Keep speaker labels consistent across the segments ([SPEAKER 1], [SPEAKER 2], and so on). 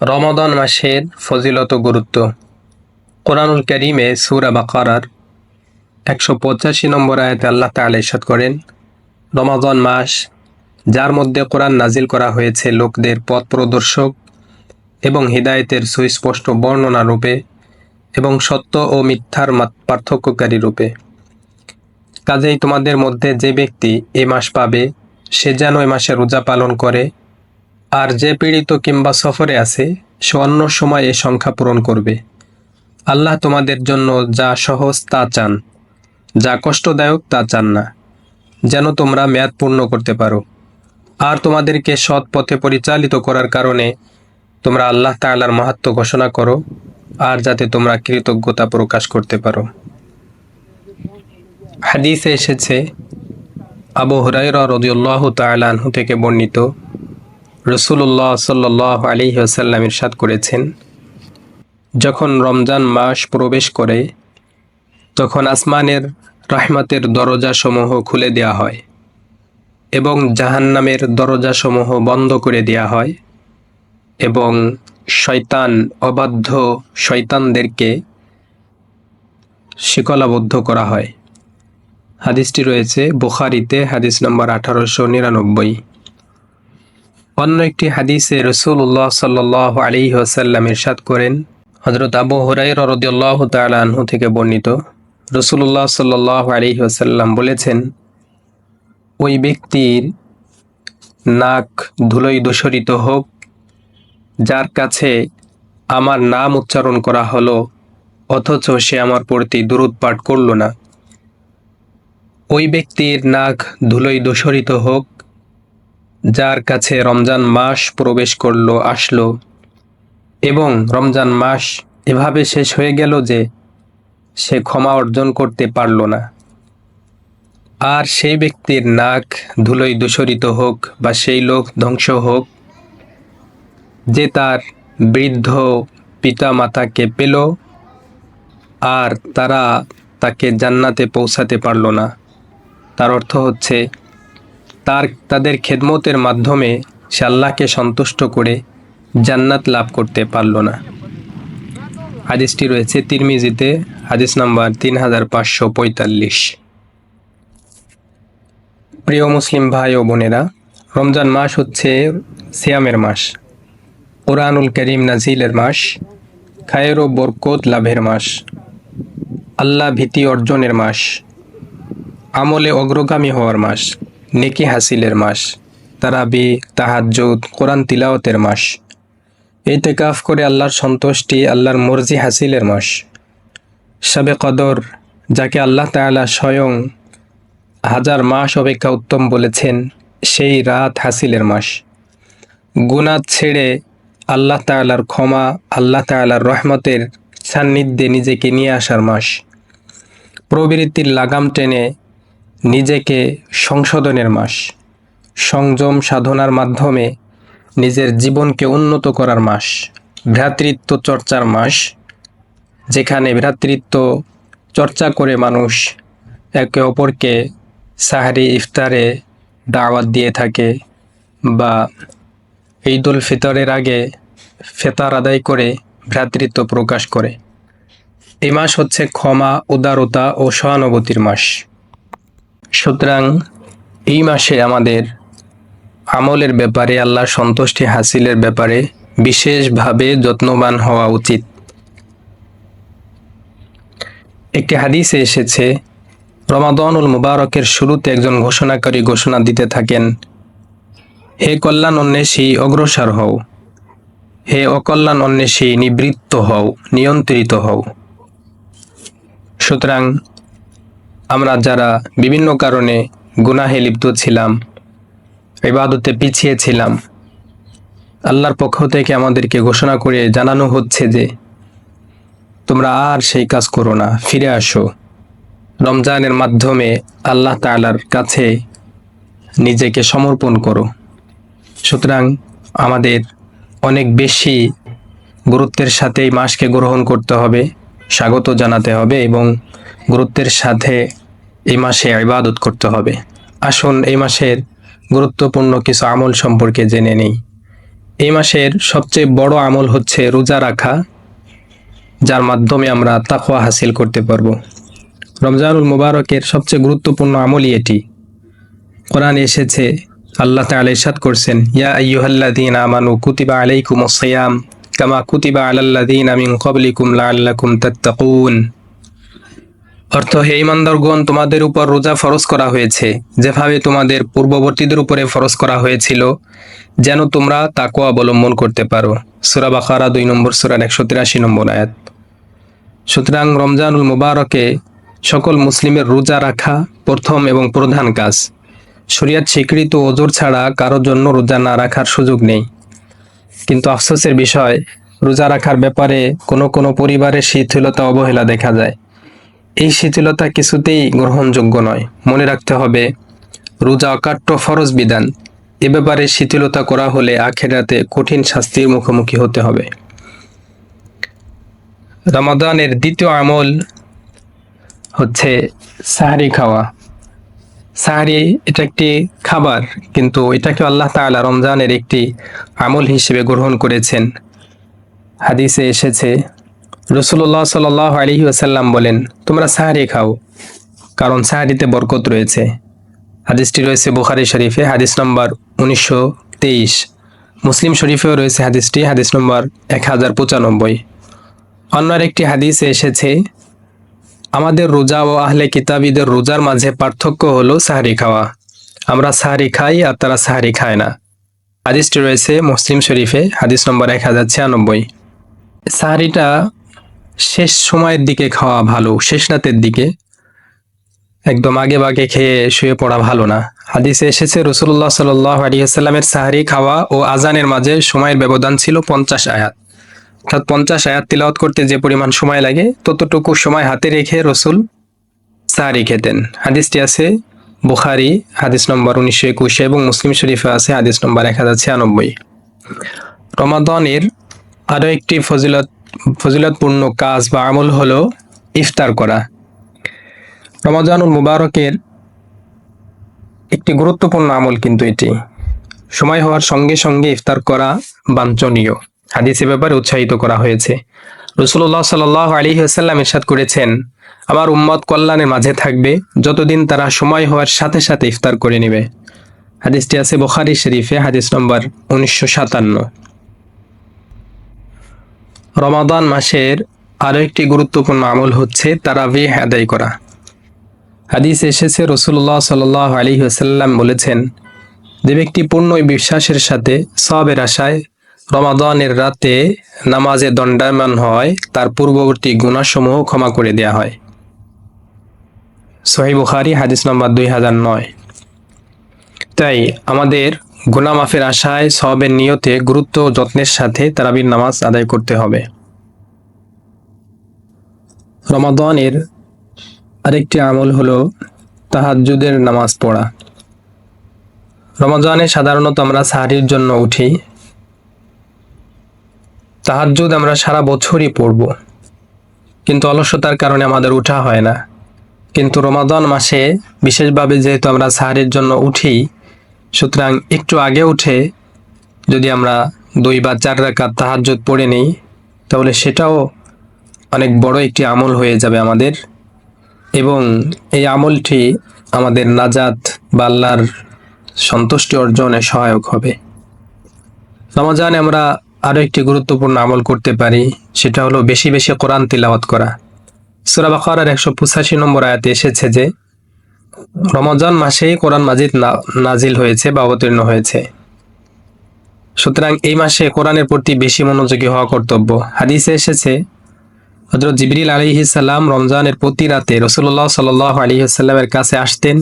[SPEAKER 1] রমাদান মাসের ফজিলত গুরুত্ব। কোরআনুল করিমে সুরা বাকারার একশো পঁচাশি নম্বর আয়াতে আল্লাহ তাআলা ইরশাদ করেন, রমাদান মাস যার মধ্যে কোরআন নাজিল করা হয়েছে লোকদের পথ প্রদর্শক এবং হিদায়েতের সুস্পষ্ট বর্ণনা রূপে এবং সত্য ও মিথ্যার পার্থক্যকারী রূপে। কাজেই তোমাদের মধ্যে যে ব্যক্তি এ মাস পাবে, সে যেন এ মাসে রোজা পালন করে আর যে পীড়িত কিংবা সফরে আছে, সে অন্য সময় এ সংখ্যা পূরণ করবে। আল্লাহ তোমাদের জন্য যা সহজ তা চান, যা কষ্টদায়ক তা চান না, যেন তোমরা মেয়াদ পূর্ণ করতে পারো। আর তোমাদেরকে সৎ পথে পরিচালিত করার কারণে তোমরা আল্লাহ তাআলার মাহাত্ম ঘোষণা করো, আর যাতে তোমরা কৃতজ্ঞতা প্রকাশ করতে পারো। হাদিসে এসেছে, আবু হুরাইরা রাদিয়াল্লাহু তাআলা আনহু থেকে বর্ণিত রসুল্লাহ সাল্লাহ আলী আসাল্লাম ইরশাদ করেছেন, যখন রমজান মাস প্রবেশ করে, তখন আসমানের রাহমাতের দরজাসমূহ খুলে দেওয়া হয় এবং জাহান্নামের দরজাসমূহ বন্ধ করে দেওয়া হয় এবং শয়তান, অবাধ্য শয়তানদেরকে শিকলাবদ্ধ করা হয়। হাদিসটি রয়েছে বুখারিতে, হাদিস নম্বর আঠারোশো নিরানব্বই। অন্য একটি হাদিসে রসুল্লাহ সাল্লাহ আলী ওসাল্লাম ইরশাদ করেন হজরত আবু হুরাই রদিয়াল্লাহ তালা আনহু থেকে বর্ণিত। রসুল্লাহ সাল্লাহ আলী ওসাল্লাম বলেছেন, ওই ব্যক্তির নাক ধুলোই দূষরিত হোক, যার কাছে আমার নাম উচ্চারণ করা হলো, অথচ সে আমার প্রতি দূরত পাঠ করল না। ওই ব্যক্তির নাক ধুলোই দূষরিত হোক যার কাছে রমজান মাস প্রবেশ করল, আসলো এবং রমজান মাস এভাবে শেষ হয়ে গেল যে সে ক্ষমা অর্জন করতে পারল না। আর সেই ব্যক্তির নাক ধুলোয় দূষরিত হোক বা সেই লোক ধ্বংস হোক, যে তার বৃদ্ধ পিতা মাতাকে পেল আর তারা তাকে জান্নাতে পৌঁছাতে পারল না। তার অর্থ হচ্ছে তার, তাদের খেদমতের মাধ্যমে সে আল্লাহকে সন্তুষ্ট করে জান্নাত লাভ করতে পারল না। হাদিসটি রয়েছে তিরমিজিতে, হাদিস নাম্বার তিন হাজার পাঁচশো পঁয়তাল্লিশ। প্রিয় মুসলিম ভাই ও বোনেরা, রমজান মাস হচ্ছে সিয়ামের মাস। কোরআনুল করিম নাজিলের মাস, খায়ের ও বরকত লাভের মাস। আল্লাহ ভীতি অর্জনের মাস। আমলে অগ্রগামী হওয়ার মাস। নেকি হাসিলের মাস, তারাবি, তাহাজ্জুদ, কোরআন তিলাওতের মাস। এতেকাফ করে আল্লাহর সন্তুষ্টি, আল্লাহর মর্জি হাসিলের মাস। সবে কদর, যাকে আল্লাহ তাআলা স্বয়ং হাজার মাস অপেক্ষা উত্তম বলেছেন, সেই রাত হাসিলের মাস। গুনাহ ছেড়ে আল্লাহ তাআলার ক্ষমা, আল্লাহ তাআলার রহমতের সান্নিধ্যে নিজেকে নিয়ে আসার মাস। প্রবৃত্তির লাগাম টেনে নিজেকে সংশোধনের মাস, সংযম সাধনার মাধ্যমে নিজের জীবনকে উন্নত করার মাস, ভ্রাতৃত্ব চর্চার মাস, যেখানে ভ্রাতৃত্ব চর্চা করে মানুষ একে অপরকে সাহারি ইফতারে দাওয়াত দিয়ে থাকে বা ঈদ উল ফিতরের আগে ফেতার আদায় করে ভ্রাতৃত্ব প্রকাশ করে। এই মাস হচ্ছে ক্ষমা, উদারতা ও সহানুভূতির মাস। সুতরাং এই মাসে আমাদের আমলের ব্যাপারে, আল্লাহর সন্তুষ্টি হাসিলের ব্যাপারে বিশেষভাবে যত্নবান হওয়া উচিত। একটি হাদিসে এসেছে, রমাদানুল মুবারকের শুরুতে একজন ঘোষণাকারী ঘোষণা দিতে থাকেন, হে কল্যাণ অন্বেষী, অগ্রসর হও। হে অকল্যাণ অন্বেষী, নিবৃত্ত হও, নিয়ন্ত্রিত হও। সুতরাং আমরা যারা বিভিন্ন কারণে গুনাহে লিপ্ত ছিলাম, ইবাদতে পিছিয়ে ছিলাম, আল্লাহর পক্ষ থেকে আমাদেরকে ঘোষণা করে জানানো হচ্ছে যে, তোমরা আর সেই কাজ করো না, ফিরে আসো। রমজানের মাধ্যমে আল্লাহ তাআলার কাছে নিজেকে সমর্পণ করো। সুতরাং আমাদের অনেক বেশি গুরুত্বের সাথে এই মাসকে গ্রহণ করতে হবে, স্বাগত জানাতে হবে এবং গুরুত্বের সাথে এই মাসে ইবাদত করতে হবে। আসুন এই মাসের গুরুত্বপূর্ণ কিছু আমল সম্পর্কে জেনে নেই। এই মাসের সবচেয়ে বড় আমল হচ্ছে রোজা রাখা, যার মাধ্যমে আমরা তাকওয়া হাসিল করতে পারব। রমজানুল মুবারকের সবচেয়ে গুরুত্বপূর্ণ আমলই এটি। কোরআন এসেছে, আল্লাহ তাআলা ইরশাদ করছেন, ইয়া আইয়ুহাল্লাযীনা আমানু কুতিবা আলাইকুমুস সিয়াম, কামা কুতিবা আলাল্লাযীনা মিন ক্বাবলিকুম লাআল্লাকুম তাত্তাকুন। অর্থ, হে ইমানদারগণ, তোমাদের উপর রোজা ফরজ করা হয়েছে, যেভাবে তোমাদের পূর্ববর্তীদের উপরে ফরজ করা হয়েছিল, যেন তোমরা তাকওয়া অবলম্বন করতে পারো। সূরা বাকারা, দুই নম্বর সূরার একশো তিরাশি নম্বর আয়াত। সুতরাং রমজানুল মুবারকে সকল মুসলিমের রোজা রাখা প্রথম এবং প্রধান কাজ। শরিয়াত স্বীকৃত ওজোর ছাড়া কারোর জন্য রোজা না রাখার সুযোগ নেই। কিন্তু আফসোসের বিষয়, রোজা রাখার ব্যাপারে কোনো কোনো পরিবারের শিথিলতা অবহেলা দেখা যায়। এই শিথিলতা কিছুতেই গ্রহণযোগ্য নয়। মনে রাখতে হবে, রোজা অকাট্য ফরজ বিধান। এ ব্যাপারে শিথিলতা করা হলে আখেরাতে কঠিন শাস্তির মুখোমুখি হতে হবে। রমাদানের দ্বিতীয় আমল হচ্ছে সাহারি খাওয়া। সাহারি এটা একটি খাবার, কিন্তু এটাকে আল্লাহ তাআলা রমজানের একটি আমল হিসেবে গ্রহণ করেছেন। হাদিসে এসেছে রসুল্লাহ সাল আলহি আসাল্লাম বলেন, তোমরা সাহারি খাও, কারণ সাহারিতে বরকত রয়েছে। হাদিসটি রয়েছে বুখারি শরীফে, হাদিস নম্বর উনিশশো তেইশ। মুসলিম শরীফেও রয়েছে হাদিসটি, হাদিস নম্বর এক হাজার পঁচানব্বই। অন্য একটি হাদিসে এসেছে, আমাদের রোজা ও আহলে কিতাবীদের রোজার মাঝে পার্থক্য হলো সাহারি খাওয়া। আমরা সাহারি খাই আর তারা সাহারি খায় না। হাদিসটি রয়েছে মুসলিম শরীফে, হাদিস নম্বর এক হাজার ছিয়ানব্বই। সাহারিটা শেষ সময়ের দিকে খাওয়া ভালো, শেষ রাতের দিকে। একদম আগে বাগে খেয়ে শুয়ে পড়া ভালো না। হাদিসে এসেছে রসুল্লাহ সাল্লাহ আলিয়াল্লামের সাহারি, খাওয়া ও আজানের মাঝে সময়ের ব্যবধান ছিল পঞ্চাশ আয়াত। অর্থাৎ পঞ্চাশ আয়াত তিলাওয়াত করতে যে পরিমাণ সময় লাগে, ততটুকু সময় হাতে রেখে রসুল সাহারি খেতেন। হাদিসটি আছে বুখারি, হাদিস নম্বর উনিশশো একুশে এবং মুসলিম শরীফে আছে হাদিস নম্বর এক হাজার ছিয়ানব্বই। রমাদনের আরও একটি ফজিলত ফজিলতপূর্ণ কাজ বা আমল হলো ইফতার করা। রমাজানুল মুবারকের একটি গুরুত্বপূর্ণ আমল কিন্তু এটি। সময় হওয়ার সঙ্গে সঙ্গে ইফতার করা বাঞ্ছনীয়। হাদিসে ব্যাপারে উৎসাহিত করা হয়েছে। রসুল্লাহ সাল আলী আসাল্লাম ইরশাদ করেছেন, আমার উম্মত কল্যাণের মাঝে থাকবে, যতদিন তারা সময় হওয়ার সাথে সাথে ইফতার করে নেবে। হাদিসটি আছে বখারি শরীফে, হাদিস নম্বর উনিশশো সাতান্ন। রমাদান মাসের আরও একটি গুরুত্বপূর্ণ আমল হচ্ছে তারাবি আদায় করা। হাদিস এসেছে রসুল্লাহ সাল আলী আসাল্লাম বলেছেন, যে ব্যক্তি পূর্ণ বিশ্বাসের সাথে সবের আশায় রমাদানের রাতে নামাজে দণ্ডায়মান হয়, তার পূর্ববর্তী গুণাসমূহ ক্ষমা করে দেয়া হয়। সোহেব বুখারি, হাদিস নম্বর দুই হাজার নয়। তাই আমাদের গুনামাফের আশায় সবের নিয়তে গুরুত্ব ও যত্নের সাথে তারাবির নামাজ আদায় করতে হবে। রমাদানের আরেকটি আমল হলো তাহাজ্জুদের নামাজ পড়া। রমাজানে সাধারণত আমরা সাহারির জন্য উঠি। তাহাজ্জুদ আমরা সারা বছরই পড়ব। কিন্তু অলসতার কারণে আমাদের উঠা হয় না। কিন্তু রমাদান মাসে বিশেষভাবে যেহেতু আমরা সাহারির জন্য উঠি সুতরাং একটু আগে উঠে যদি আমরা দুই বা চার রাকাত তাহাজ্জুদ পড়ে নিই, তাহলে সেটাও অনেক বড় একটি আমল হয়ে যাবে আমাদের। এবং এই আমলটি আমাদের নাজাত বা আল্লাহর সন্তুষ্টি অর্জনে সহায়ক হবে। রমজানে আমরা আরও একটি গুরুত্বপূর্ণ আমল করতে পারি, সেটা হলো বেশি বেশি কোরআন তিলাওয়াত করা। সুরা বাকারার একশো পঁচাশি নম্বর আয়াতে এসেছে যে রমজান মাসেই কোরআন মাজিদ নাজিল হয়েছে বা অবতীর্ণ হয়েছে। সুতরাং এই মাসে কোরআনের প্রতি বেশি মনোযোগী হওয়া কর্তব্য। হাদিসে এসেছে হজরত জিবরিল আলিহিসাল্লাম রমজানের প্রতি রাতে রসুল্লাহ সাল আলিহাল্লামের কাছে আসতেন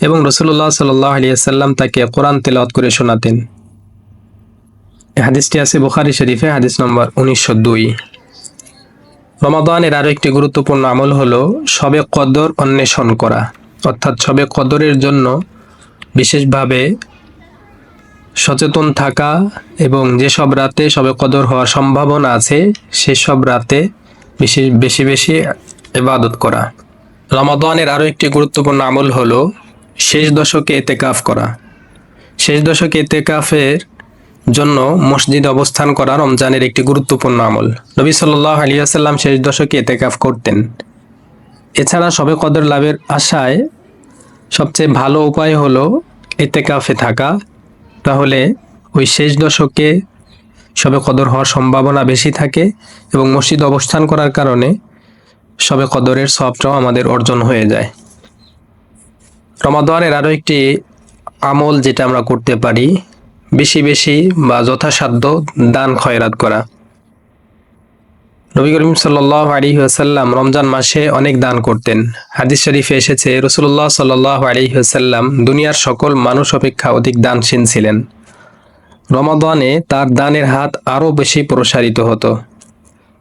[SPEAKER 1] এবং রসুল্লাহ সাল আলিয়াল্লাম তাকে কোরআন তেলাওয়াত করে শোনাতেন। হাদিসটি আছে বুখারি শরীফে, হাদিস নম্বর উনিশশো দুই। রমাদানের আরও একটি গুরুত্বপূর্ণ আমল হলো সবে কদর অন্বেষণ করা। অর্থাৎ সবে কদরের জন্য বিশেষভাবে সচেতন থাকা এবং যেসব রাতে সবে কদর হওয়ার সম্ভাবনা আছে, সেসব রাতে বেশি বেশি বেশি ইবাদত করা। রমাদানের আরও একটি গুরুত্বপূর্ণ আমল হলো শেষ দশকে এতেকাফ করা। শেষ দশকে এতেকাফের জন্য মসজিদ অবস্থান করা রমজানের একটি গুরুত্বপূর্ণ আমল। নবী সাল্লাহ আলিয়াল্লাম শেষ দশকে এতেকাফ করতেন। এছাড়া সবে কদর লাভের আশায় সবচেয়ে ভালো উপায় হলো এতেকাফে থাকা। তাহলে ওই শেষ দশকে সবে কদর হওয়ার সম্ভাবনা বেশি থাকে এবং মসজিদ অবস্থান করার কারণে সবে কদরের সবটাও আমাদের অর্জন হয়ে যায়। রমাদানের আরও একটি আমল যেটা আমরা করতে পারি, বেশি বেশি বা যথাসাধ্য দান খয়রাত করা। নবী করিম সাল্লাহ আলী আসাল্লাম রমজান মাসে অনেক দান করতেন। হাদিস শরীফে এসেছে রসুল্লাহ সাল্লাহ আলী আসাল্লাম দুনিয়ার সকল মানুষ অপেক্ষা অধিক দানশীল ছিলেন। রমাদানে তার দানের হাত আরও বেশি প্রসারিত হতো।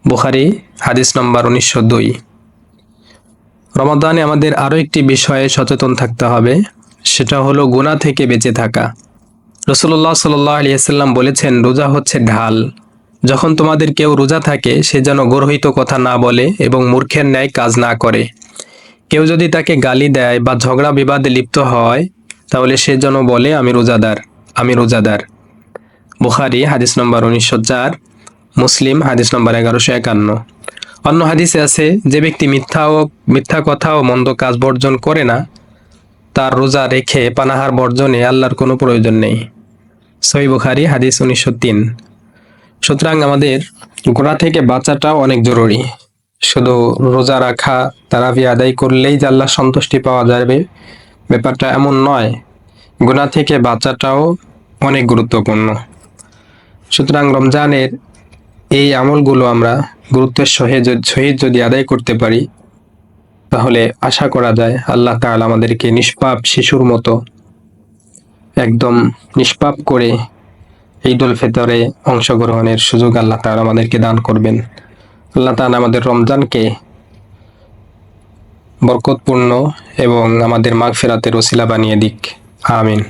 [SPEAKER 1] বুখারি, হাদিস নম্বর উনিশশো দুই। রমাদানে আমাদের আরও একটি বিষয়ে সচেতন থাকতে হবে, সেটা হলো গুণা থেকে বেঁচে থাকা। রসুল্লাহ সাল্লাহ আলিয়াল্লাম বলেছেন, রোজা হচ্ছে ঢাল। যখন তোমাদের কেউ রোজা থাকে, সে যেন গর্হিত কথা না বলে এবং মূর্খের ন্যায় কাজ না করে। কেউ যদি তাকে গালি দেয় বা ঝগড়া বিবাদে লিপ্ত হয়, তাহলে সে যেন বলে, আমি রোজাদার আমি রোজাদার। বুখারি, হাদিস নম্বর উনিশশো চার, মুসলিম, হাদিস নম্বর এগারোশো একান্ন। অন্য হাদিসে আছে, যে ব্যক্তি মিথ্যা ও মিথ্যা কথা ও মন্দ কাজ বর্জন করে না, তার রোজা রেখে পানাহার বর্জনে আল্লাহর কোনো প্রয়োজন নেই। সই বুখারি, হাদিস উনিশশো তিন। সুতরাং আমাদের গোড়া থেকে বাঁচাটাও অনেক জরুরি। শুধু রোজা রাখা, তারাবি আদায় করলেই যে আল্লাহ সন্তুষ্টি পাওয়া যাবে, ব্যাপারটা এমন নয়। গুণা থেকে বাঁচাটাও অনেক গুরুত্বপূর্ণ। সুতরাং রমজানের এই আমলগুলো আমরা গুরুত্বের সহে সহিত যদি আদায় করতে পারি, তাহলে আশা করা যায় আল্লাহ তাআলা আমাদেরকে নিষ্পাপ শিশুর মতো একদম নিষ্পাপ করে ঈদুল ফিতরে অংশগ্রহণের সুযোগ আল্লাহ তালা আমাদেরকে দান করবেন। আল্লাহ তালা আমাদের রমজানকে বরকতপূর্ণ এবং আমাদের মাগফিরাতের ওসিলা বানিয়ে দিক। আমিন।